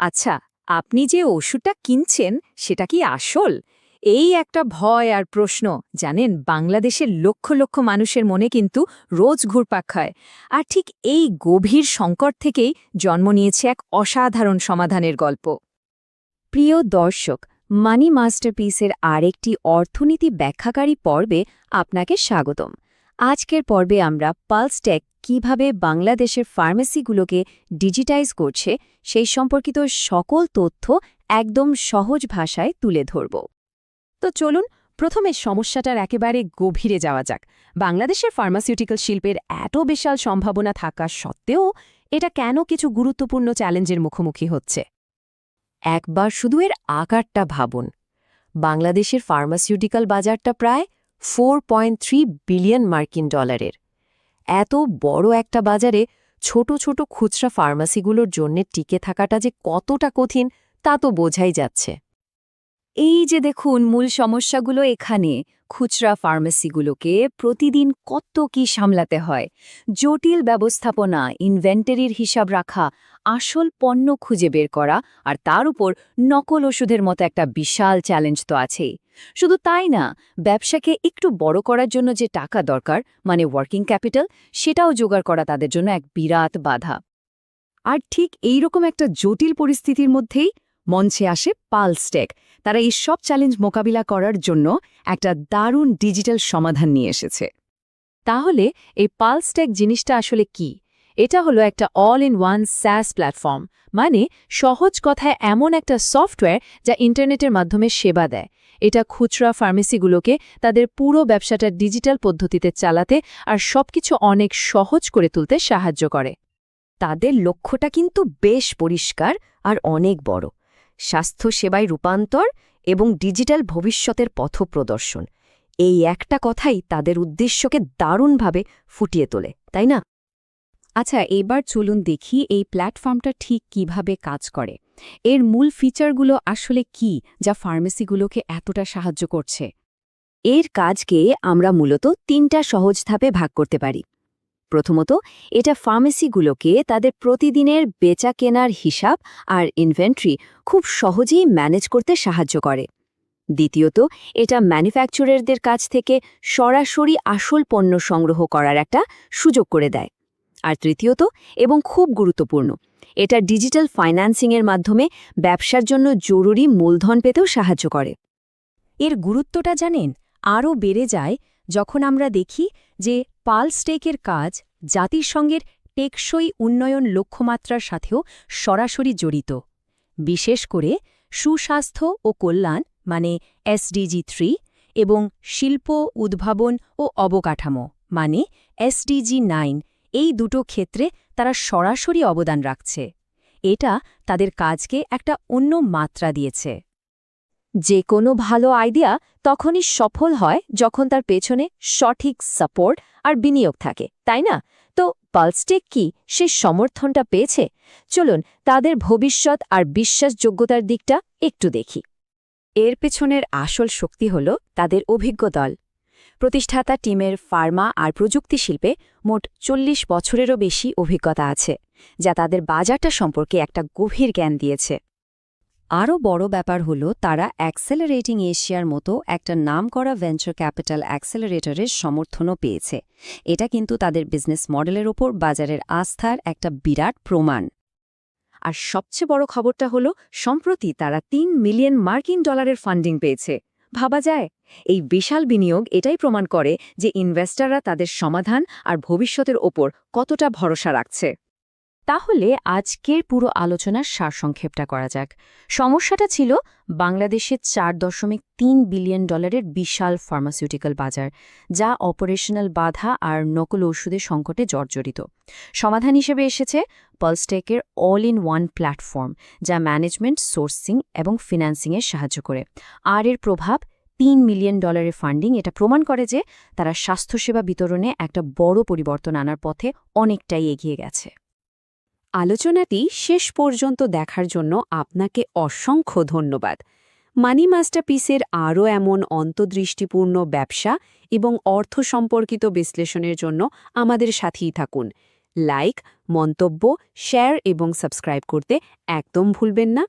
আচ্ছা আপনি যে ওষুধটা কিনছেন, সেটা কি আসল? এই একটা ভয় আর প্রশ্ন, জানেন, বাংলাদেশের লক্ষ লক্ষ মানুষের মনে কিন্তু রোজ ঘুরপাক খায়। আর ঠিক এই গভীর সংকট থেকেই জন্ম নিয়েছে এক অসাধারণ সমাধানের গল্প। প্রিয় দর্শক, মানি মাস্টারপিসের আরেকটি অর্থনীতি ব্যাখ্যাকারী পর্বে আপনাকে স্বাগতম। আজকের পর্বে আমরা পালসটেক কীভাবে বাংলাদেশের ফার্মেসিগুলোকে ডিজিটাইজ করছে, সেই সম্পর্কিত সকল তথ্য একদম সহজ ভাষায় তুলে ধরব। তো চলুন, প্রথমে সমস্যাটার একেবারে গভীরে যাওয়া যাক। বাংলাদেশের ফার্মাসিউটিক্যাল শিল্পের এত বিশাল সম্ভাবনা থাকা সত্ত্বেও এটা কেন কিছু গুরুত্বপূর্ণ চ্যালেঞ্জের মুখোমুখি হচ্ছে? একবার শুধু এর আকারটা ভাবুন। বাংলাদেশের ফার্মাসিউটিক্যাল বাজারটা প্রায় ফোর বিলিয়ন মার্কিন ডলারের। এত বড় একটা বাজারে ছোট ছোট খুচরা ফার্মাসিগুলোর জন্যে টিকে থাকাটা যে কতটা কঠিন, তা তো বোঝাই যাচ্ছে। এই যে দেখুন, মূল সমস্যাগুলো এখানে। খুচরা ফার্মেসিগুলোকে প্রতিদিন কত কি সামলাতে হয়? জটিল ব্যবস্থাপনা, ইনভেন্টারির হিসাব রাখা, আসল পণ্য খুঁজে বের করা, আর তার উপর নকল ওষুধের মতো একটা বিশাল চ্যালেঞ্জ তো আছেই। শুধু তাই না, ব্যবসাকে একটু বড় করার জন্য যে টাকা দরকার মানে ওয়ার্কিং ক্যাপিটাল সেটাও জোগাড় করা তাদের জন্য এক বিরাট বাধা। আর ঠিক এই রকম একটা জটিল পরিস্থিতির মধ্যেই মঞ্চে আসে পালস্টেক তারা এই সব চ্যালেঞ্জ মোকাবিলা করার জন্য একটা দারুণ ডিজিটাল সমাধান নিয়ে এসেছে। তাহলে এই পালস্টেক জিনিসটা আসলে কি? এটা হলো একটা all in one SaaS platform মানে সহজ কথায় এমন একটা সফটওয়্যার যা ইন্টারনেটের মাধ্যমে সেবা দেয়। এটা খুচরা ফার্মেসিগুলোকে তাদের পুরো ব্যবসাটা ডিজিটাল পদ্ধতিতে চালাতে আর সবকিছু অনেক সহজ করে তুলতে সাহায্য করে। তাদের লক্ষ্যটা কিন্তু বেশ পরিষ্কার আর অনেক বড়। স্বাস্থ্যসেবায় রূপান্তর এবং ডিজিটাল ভবিষ্যতের পথপ্রদর্শন। এই একটা কথাই তাদের উদ্দেশ্যকে দারুণভাবে ফুটিয়ে তোলে, তাই না? আচ্ছা এবার চলুন দেখি এই প্ল্যাটফর্মটা ঠিক কীভাবে কাজ করে। এর মূল ফিচারগুলো আসলে কি, যা ফার্মেসিগুলোকে এতটা সাহায্য করছে? এর কাজকে আমরা মূলত তিনটা সহজ ধাপে ভাগ করতে পারি। প্রথমত, এটা ফার্মেসিগুলোকে তাদের প্রতিদিনের বেচা কেনার হিসাব আর ইনভেন্টরি খুব সহজেই ম্যানেজ করতে সাহায্য করে। দ্বিতীয়ত, এটা ম্যানুফ্যাকচারারদের কাছ থেকে সরাসরি আসল পণ্য সংগ্রহ করার একটা সুযোগ করে দেয়। আর তৃতীয়ত, এবং খুব গুরুত্বপূর্ণ, এটা ডিজিটাল ফাইন্যান্সিংয়ের মাধ্যমে ব্যবসার জন্য জরুরি মূলধন পেতেও সাহায্য করে। এর গুরুত্বটা জানেন? আরও বেড়ে যায় যখন আমরা দেখি যে পালস্টেকের কাজ জাতিসংঘের টেকসই উন্নয়ন লক্ষ্যমাত্রার সাথেও সরাসরি জড়িত। বিশেষ করে সুস্বাস্থ্য ও কল্যাণ মানে এসডিজি থ্রি, এবং শিল্প, উদ্ভাবন ও অবকাঠামো মানে এসডিজি নাইন এই দুটো ক্ষেত্রে তারা সরাসরি অবদান রাখছে। এটা তাদের কাজকে একটা অন্য মাত্রা দিয়েছে। যে কোনো ভালো আইডিয়া তখনই সফল হয় যখন তার পেছনে সঠিক সাপোর্ট আর বিনিয়োগ থাকে, তাই না? তো পালস্টেক কি সে সমর্থনটা পেয়েছে? চলুন তাদের ভবিষ্যৎ আর বিশ্বাসযোগ্যতার দিকটা একটু দেখি। এর পেছনের আসল শক্তি হল তাদের অভিজ্ঞ দল। প্রতিষ্ঠাতা টিমের ফার্মা আর প্রযুক্তি শিল্পে মোট চল্লিশ বছরেরও বেশি অভিজ্ঞতা আছে, যা তাদের বাজারটা সম্পর্কে একটা গভীর জ্ঞান দিয়েছে। আরও বড় ব্যাপার হল, তারা অ্যাক্সেলারেটিং এশিয়ার মতো একটা নামকরা ভেঞ্চার ক্যাপিটাল অ্যাক্সেলারেটরের সমর্থনও পেয়েছে। এটা কিন্তু তাদের বিজনেস মডেলের ওপর বাজারের আস্থার একটা বিরাট প্রমাণ। আর সবচেয়ে বড় খবরটা হলো, সম্প্রতি তারা তিন মিলিয়ন মার্কিন ডলারের ফান্ডিং পেয়েছে। ভাবা যায়? এই বিশাল বিনিয়োগ এটাই প্রমাণ করে যে ইনভেস্টাররা তাদের সমাধান আর ভবিষ্যতের ওপর কতটা ভরসা রাখছে। তাহলে আজকের পুরো আলোচনার সারসংক্ষেপটা করা যাক। সমস্যাটা ছিল বাংলাদেশের চার দশমিক তিন বিলিয়ন ডলারের বিশাল ফার্মাসিউটিক্যাল বাজার, যা অপারেশনাল বাধা আর নকল ওষুধের সংকটে জর্জরিত। সমাধান হিসেবে এসেছে পালস্টেকের অল ইন ওয়ান প্ল্যাটফর্ম, যা ম্যানেজমেন্ট, সোর্সিং এবং ফিন্যান্সিংয়ের সাহায্য করে। আর এর প্রভাব তিন মিলিয়ন ডলারের ফান্ডিং, এটা প্রমাণ করে যে তারা স্বাস্থ্যসেবা বিতরণে একটা বড় পরিবর্তন আনার পথে অনেকটাই এগিয়ে গেছে। আলোচনাটি শেষ পর্যন্ত দেখার জন্য আপনাকে অসংখ্য ধন্যবাদ। মানি মাস্টারপিসের আরও এমন অন্তদৃষ্টিপূর্ণ ব্যবসা এবং অর্থ সম্পর্কিত বিশ্লেষণের জন্য আমাদের সাথেই থাকুন। লাইক, মন্তব্য, শেয়ার এবং সাবস্ক্রাইব করতে একদম ভুলবেন না।